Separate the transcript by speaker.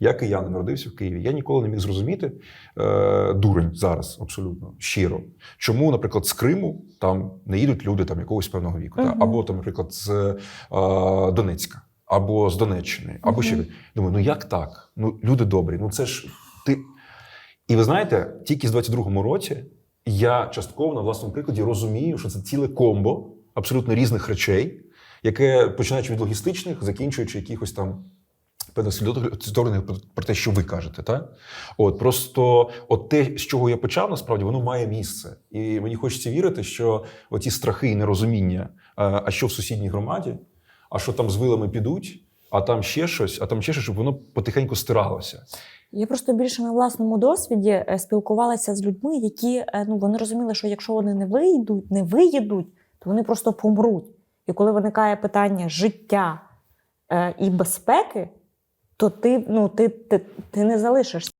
Speaker 1: Я киянин, народився в Києві. Я ніколи не міг зрозуміти е, дурень зараз, абсолютно щиро. Чому, наприклад, з Криму там не їдуть люди там якогось певного віку, та? Або там, наприклад, з е, Донецька, або з Донеччини, або ще думаю, ну як так? Ну люди добрі, ну це ж ти. І ви знаєте, тільки з 22-му році я частково на власному прикладі розумію, що це ціле комбо абсолютно різних речей, яке починаючи від логістичних, закінчуючи якихось там певних свідоцтворених про- те, що ви кажете. Так? От просто от те, з чого я почав, насправді воно має місце. І мені хочеться вірити, що оті страхи і нерозуміння, а а що в сусідній громаді, а що там з вилами підуть. А там ще щось, а там ще щось, щоб воно потихеньку стиралося.
Speaker 2: Я просто більше на власному досвіді е, спілкувалася з людьми, які е, ну вони розуміли, що якщо вони не вийдуть, не виїдуть, то вони просто помруть. І коли виникає питання життя е, і безпеки, то ти, ну, ти, ти, ти не залишишся.